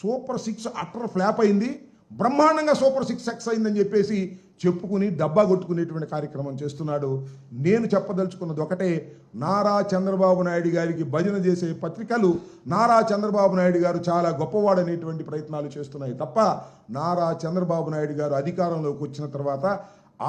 Super six utter flop అయింది. బ్రహ్మాండంగా super six success అయిందని చెప్పేసి చెప్పుకుని డబ్బా కొట్టుకునేటువంటి కార్యక్రమం చేస్తున్నాడు. నేను చెప్పదలుచుకున్నది ఒకటే నారా చంద్రబాబు నాయుడు గారికి భజన చేసే పత్రికలు నారా చంద్రబాబు నాయుడు గారు చాలా గొప్పవాడనేటువంటి ప్రయత్నాలు చేస్తున్నాయి తప్ప నారా చంద్రబాబు నాయుడు గారు అధికారంలోకి వచ్చిన తర్వాత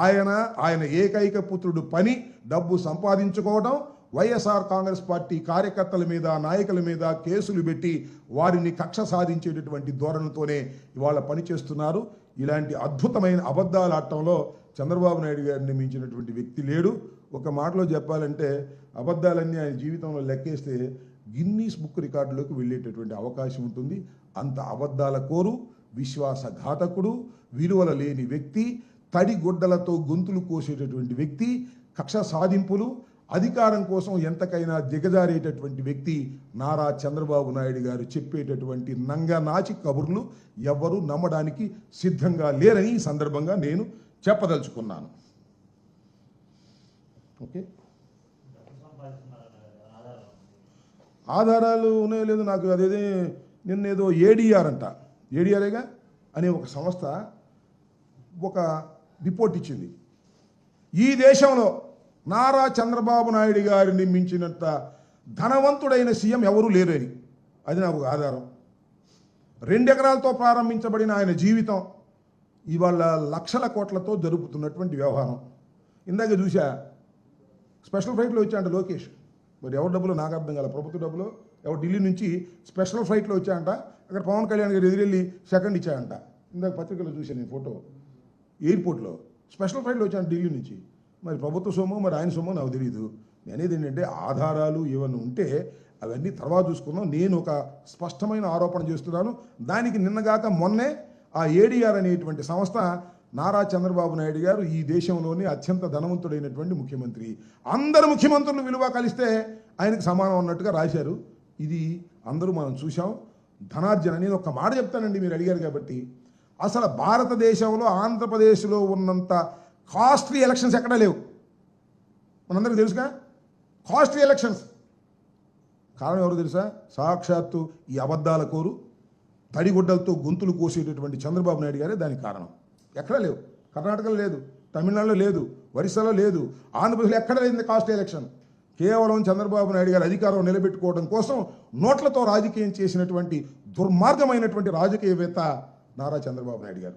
ఆయన ఆయన ఏకైక పుత్రుడు పని డబ్బు సంపాదించుకోవడం వైఎస్ఆర్ కాంగ్రెస్ పార్టీ కార్యకర్తల మీద నాయకుల మీద కేసులు పెట్టి వారిని కక్ష సాధించేటటువంటి ధోరణితోనే ఇవాళ పనిచేస్తున్నారు. ఇలాంటి అద్భుతమైన అబద్ధాలు ఆడటంలో చంద్రబాబు నాయుడు గారిని మించినటువంటి వ్యక్తి లేడు. ఒక మాటలో చెప్పాలంటే అబద్ధాలన్నీ ఆయన జీవితంలో లెక్కేస్తే గిన్నీస్ బుక్ రికార్డులోకి వెళ్ళేటటువంటి అవకాశం ఉంటుంది. అంత అబద్ధాల కోరు విశ్వాసఘాతకుడు విలువల లేని వ్యక్తి తడి గుడ్డలతో గొంతులు కోసేటటువంటి వ్యక్తి కక్ష సాధింపులు అధికారం కోసం ఎంతకైనా దిగజారేటటువంటి వ్యక్తి నారా చంద్రబాబు నాయుడు గారు చెప్పేటటువంటి నంగనాచి కబుర్లు ఎవ్వరూ నమ్మడానికి సిద్ధంగా లేరని ఈ సందర్భంగా నేను చెప్పదలుచుకున్నాను. ఓకే? ఆధారాలు ఉన్నాయో లేదు నాకు అదేదే నిన్నేదో ఏడీఆర్ అంట. ఏడీఆర్ఏగా అనే ఒక సంస్థ ఒక రిపోర్ట్ ఇచ్చింది. ఈ దేశంలో నారా చంద్రబాబు నాయుడు గారిని మించినంత ధనవంతుడైన సీఎం ఎవరూ లేరని. అది నాకు ఆధారం. ఆధారం రెండెకరాలతో ప్రారంభించబడిన ఆయన జీవితం ఇవాళ లక్షల కోట్లతో జరుపుతున్నటువంటి వ్యవహారం. ఇందాక చూసా స్పెషల్ ఫ్లైట్లో వచ్చాయంట లోకేష్. మరి ఎవరి డబ్బులు? నాకు అర్థం కాల. ప్రభుత్వ డబ్బులు? ఎవరు? ఢిల్లీ నుంచి స్పెషల్ ఫ్లైట్లో వచ్చాయంట అక్కడ పవన్ కళ్యాణ్ గారు ఎదురెళ్ళి సెకండ్ ఇచ్చాయంట ఇందాక పత్రికలో చూశాను నేను ఫోటో. ఎయిర్పోర్ట్లో స్పెషల్ ఫ్లైట్లో వచ్చాను ఢిల్లీ నుంచి. మరి ప్రభుత్వ సొమ్ము మరి ఆయన సొమ్ము నాకు తెలియదు నేనేది ఏంటంటే ఆధారాలు ఇవన్నీ ఉంటే అవన్నీ తర్వాత చూసుకుందాం. నేను ఒక స్పష్టమైన ఆరోపణ చేస్తున్నాను. దానికి నిన్నగాక మొన్నే ఆ ఏడీఆర్ అనేటువంటి సంస్థ నారా చంద్రబాబు నాయుడు గారు ఈ దేశంలోని అత్యంత ధనవంతుడైనటువంటి ముఖ్యమంత్రి. అందరు ముఖ్యమంత్రులు విలువ కలిస్తే ఆయనకు సమానం అన్నట్టుగా రాశారు. ఇది అందరూ మనం చూసాం ధనార్జన నేను ఒక మాట చెప్తానండి మీరు అడిగారు కాబట్టి. అసలు భారతదేశంలో ఆంధ్రప్రదేశ్లో ఉన్నంత కాస్ట్లీ ఎలక్షన్స్ ఎక్కడా లేవు. మనందరికీ తెలుసుగా? Costly elections. కారణం ఎవరు తెలుసా? సాక్షాత్తు ఈ అబద్ధాల కోరు తడిగుడ్డలతో గొంతులు కోసేటటువంటి చంద్రబాబు నాయుడు గారే దానికి కారణం. ఎక్కడా లేవు. కర్ణాటకలో లేదు తమిళనాడులో లేదు ఒరిస్సాలో లేదు ఆంధ్రప్రదేశ్లో ఎక్కడ లేదు కాస్ట్ ఎలక్షన్. కేవలం చంద్రబాబు నాయుడు గారి అధికారం నిలబెట్టుకోవడం కోసం నోట్లతో రాజకీయం చేసినటువంటి దుర్మార్గమైనటువంటి రాజకీయవేత్త నారా చంద్రబాబు నాయుడు గారు.